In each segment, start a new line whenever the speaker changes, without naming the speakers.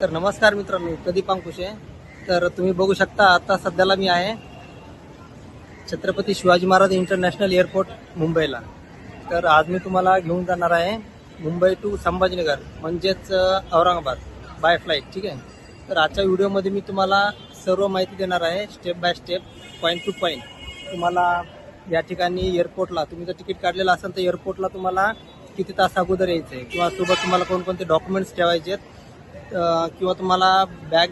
तर नमस्कार मित्रांनो प्रदीप अंकुशे तर तुम्ही बघू शकता आता सध्याला मी आहे छत्रपती शिवाजी महाराज इंटरनॅशनल एअरपोर्ट मुंबईला. तर आज मी तुम्हाला घेऊन जाणार आहे मुंबई टू संभाजीनगर म्हणजेच औरंगाबाद बाय फ्लाईट ठीक आहे? तर आजच्या व्हिडिओमध्ये मी तुम्हाला सर्व माहिती देणार आहे step by step point to point तुम्हाला या ठिकाणी एअरपोर्टला तुम्ही जर तिकीट काढलेलं असेल तर एअरपोर्टला तुम्हाला किती तास अगोदर यायचं आहे किंवा सोबत तुम्हाला कोणकोणते डॉक्युमेंट्स ठेवायचे आहेत? किंवा तुम्हाला बॅग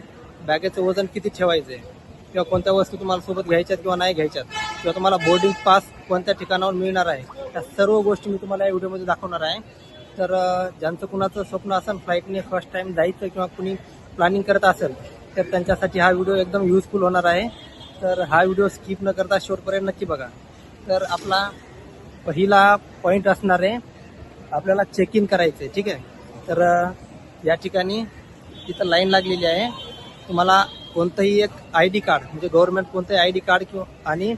बॅगेचं वजन किती ठेवायचं आहे किंवा कोणत्या वस्तू तुम्हाला सोबत घ्यायच्यात किंवा नाही घ्यायच्यात? किंवा तुम्हाला बोर्डिंग पास कोणत्या ठिकाणावर मिळणार आहे? त्या सर्व गोष्टी मी तुम्हाला या व्हिडिओमध्ये दाखवणार आहे. तर ज्यांचं कुणाचं स्वप्न असेल फ्लाईटने फर्स्ट टाईम जायचं किंवा कुणी प्लॅनिंग करत असेल तर त्यांच्यासाठी हा व्हिडिओ एकदम युजफुल होणार आहे. तर हा व्हिडिओ स्किप न करता शेवटपर्यंत नक्की बघा. तर आपला पहिला पॉईंट असणार आहे आपल्याला चेक इन करायचं आहे ठीक आहे? तर या ठिकाणी तिथं लाईन लागलेली आहे. तुम्हाला कोणतंही एक आय डी कार्ड म्हणजे गव्हर्नमेंट कोणतंही आय डी कार्ड किंवा आणि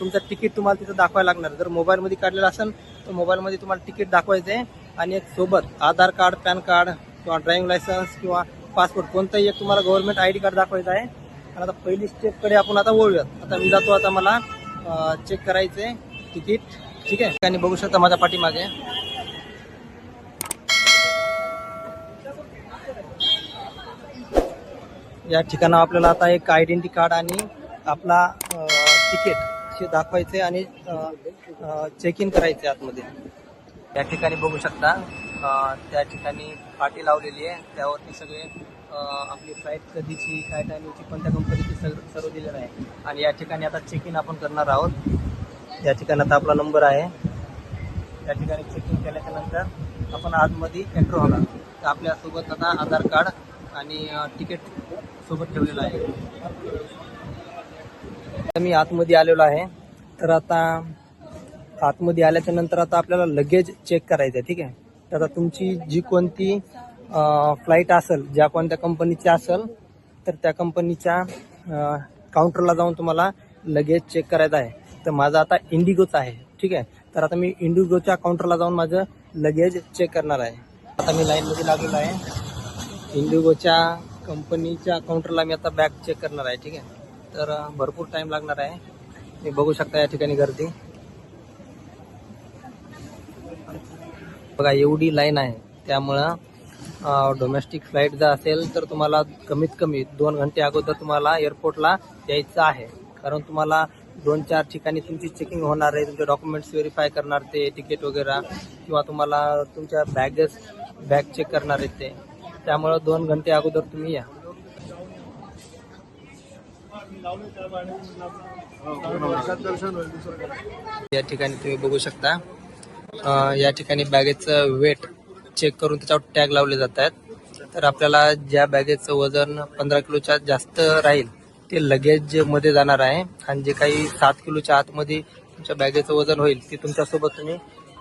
तुमचं तिकीट तुम्हाला तिथं दाखवायला लागणार जर मोबाईलमध्ये काढलेलं असेल तर मोबाईलमध्ये तुम्हाला तिकीट दाखवायचं आहे. आणि एक सोबत आधार कार्ड पॅन कार्ड किंवा ड्रायव्हिंग लायसन्स किंवा पासपोर्ट कोणतंही एक तुम्हाला गव्हर्नमेंट आय डी कार्ड दाखवायचं आहे. आणि आता पहिली स्टेपकडे आपण आता वळूयात. आता मी जातो आता मला चेक करायचं आहे तिकीट. ठीक आहे? आणि बघू शकता माझ्या पाठीमागे. या ठिकाणं आपल्याला आता एक आयडेंटी कार्ड आणि आपला तिकीट हे दाखवायचे आणि चेक इन करायचे आतमध्ये. या ठिकाणी बघू शकता त्या ठिकाणी पाटी लावलेली आहे. त्यावरती सगळे आपली फ्लाईट कधीची काय टायमिंगची कोणत्या कंपनीची सर्व दिलेलं आहे. आणि या ठिकाणी आता चेक इन आपण करणार आहोत. या ठिकाणी आता आपला नंबर आहे. त्या ठिकाणी चेक इन केल्याच्यानंतर आपण आतमध्ये एंटर होणार. तर आपल्यासोबत आता आधार कार्ड आणि तिकीट सोबत ठेवलेला आहे. आता मी आतमध्ये आलेलो आहे. तर आता आतमध्ये आल्याच्यानंतर आता आपल्याला लगेज चेक करायचं आहे ठीक आहे? तर आता तुमची जी कोणती फ्लाईट असेल ज्या कोणत्या कंपनीची असेल तर त्या कंपनीच्या काउंटरला जाऊन तुम्हाला लगेज चेक करायचं आहे. तर माझं आता इंडिगोचं आहे ठीक आहे? तर आता मी इंडिगोच्या काउंटरला जाऊन माझं लगेज चेक करणार आहे. आता मी लाईनमध्ये लागलेलो आहे. इंडिगोच्या कंपनीच्या काउंटरला मी आता बॅग चेक करणार आहे ठीक आहे? तर भरपूर टाईम लागणार आहे. मी बघू शकता या ठिकाणी गर्दी. बघा एवढी लाईन आहे. त्यामुळं डोमेस्टिक फ्लाईट जर असेल तर तुम्हाला कमीत कमी दोन घंटे अगोदर तुम्हाला एअरपोर्टला यायचं आहे. कारण तुम्हाला दोन चार ठिकाणी तुमची चेकिंग होणार आहे तुमचे डॉक्युमेंट्स व्हेरीफाय करणार ते तिकीट वगैरे किंवा तुम्हाला तुमच्या बॅगेस बॅग चेक करणार आहेत ते. त्यामुळं दोन घंटे अगोदर तुम्ही या. या ठिकाणी तुम्ही बघू शकता. या ठिकाणी बॅगेचं वेट चेक करून त्याच्यावर टॅग लावले जात आहेत. तर आपल्याला ज्या बॅगेचं वजन पंधरा किलोच्या जास्त राहील ते लगेजमध्ये जाणार आहे. आणि जे काही सात किलोच्या आतमध्ये तुमच्या बॅगेचं वजन होईल ते तुमच्यासोबत तुम्ही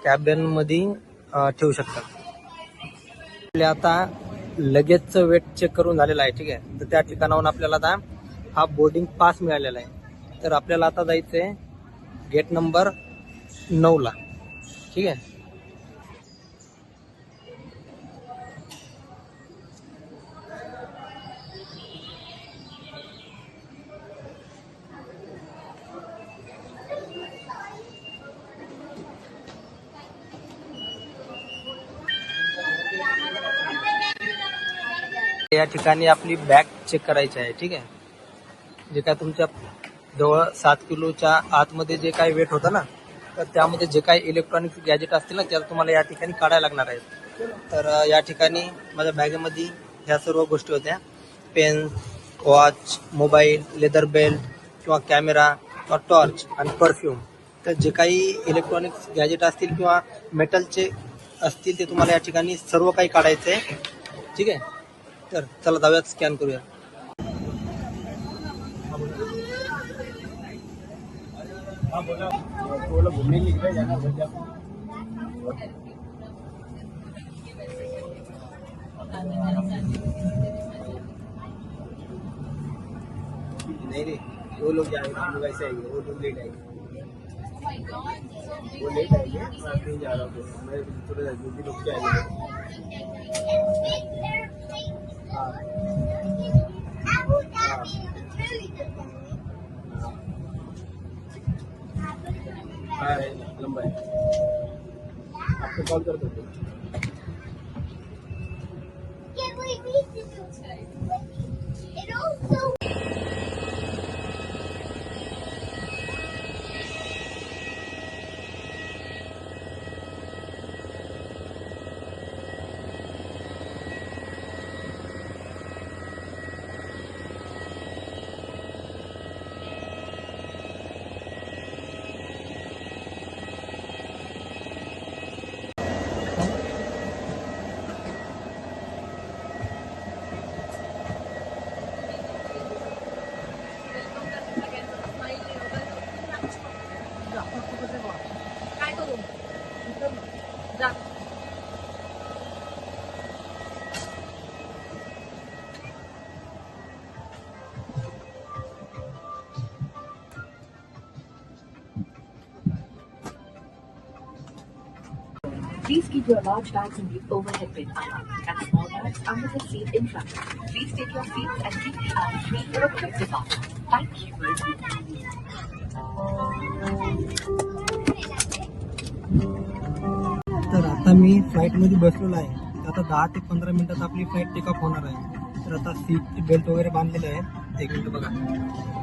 कॅबिनमध्ये ठेवू शकता. आपल्या आता लगेचचं वेट चेक करून झालेलं आहे ठीक आहे? तर त्या ठिकाणाहून आपल्याला आता हा बोर्डिंग पास मिळालेला आहे. तर आपल्याला आता जायचं आहे गेट नंबर नऊला ठीक आहे? या ठिकाणी आपली बॅग चेक करायची आहे ठीक आहे? जे काय तुमच्या जवळ सात किलोच्या आतमध्ये जे काही वेट होतं ना तर त्यामध्ये जे काही इलेक्ट्रॉनिक गॅजेट असतील ना त्याला तुम्हाला या ठिकाणी काढायला लागणार आहेत. तर या ठिकाणी माझ्या बॅगेमध्ये ह्या सर्व गोष्टी होत्या. Pen watch mobile leather belt किंवा कॅमेरा किंवा टॉर्च आणि परफ्यूम तर जे काही इलेक्ट्रॉनिक्स गॅजेट असतील किंवा मेटलचे असतील ते तुम्हाला या ठिकाणी सर्व काही काढायचं आहे ठीक आहे? तर चला जाऊयात स्कॅन करूया. नहीं रे वो लोग जाएंगे हम लोग ऐसे आएंगे वो लोग लेट आएंगे वो लेट आएंगे मैं नहीं जा रहा हूँ मैं थोड़ा जल्दी रुक के आएंगे हाँ
लंबा आहे आपको कॉल करतो ते.
Please keep your large bags in the overhead bin and small bags under the seat in front. Please take your seats and keep the aisle free for a quick departure. Thank you.
तर आता मी फ्लाईटमध्ये बसलेलो आहे आता दहा ते पंधरा मिनिटात आपली फ्लाईट टेक ऑफ होणार आहे तर आता सीट बेल्ट वगैरे बांधलेले आहेत एक मिनिट बघा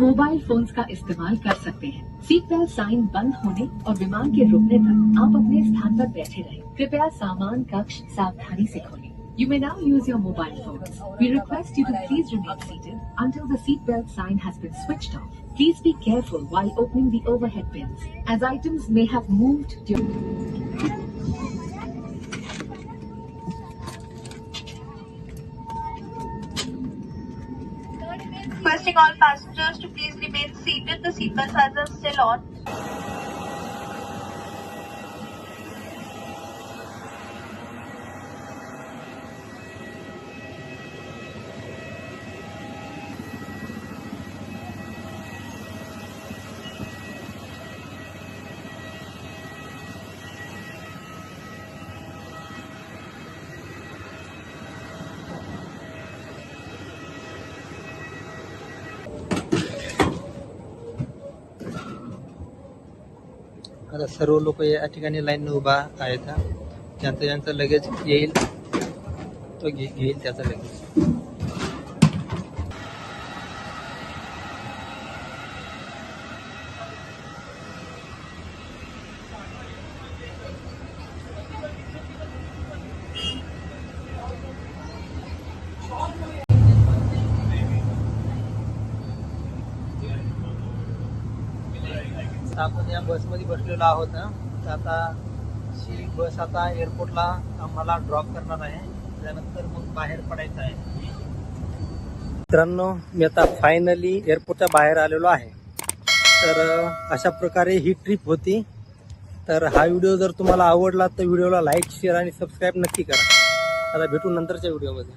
मोबाइल फोन्स का इस्तेमाल कर सकते हैं सीट बेल्ट साइन बंद होने और विमान के रुकने तक आप अपने स्थान पर बैठे रहें कृपया सामान कक्ष सावधानी से खोलें You may now use your mobile phones. We request you to please remain seated until the seat belt sign has been switched off. Please be careful while opening the overhead bins, as items may have moved during.
Requesting all passengers to please remain seated. The seatbelt signs are still on.
आता सर्व लोक या ठिकाणी line उभा आहेत. ज्यांचं ज्यांचं लगेच येईल तो घे घेईल त्याचं लगेच. आपण या बसमध्ये बसलेलो आहोत. तर आता ही बस आता एअरपोर्टला आम्हाला ड्रॉप करणार आहे. त्यानंतर मग बाहेर पडायचं आहे. मित्रांनो मी आता फायनली एअरपोर्टच्या बाहेर आलेलो आहे. तर अशा प्रकारे ही ट्रिप होती. तर हा व्हिडिओ जर तुम्हाला आवडला तर व्हिडिओला लाईक शेअर आणि सबस्क्राईब नक्की करा. आता भेटू नंतरच्या व्हिडिओमध्ये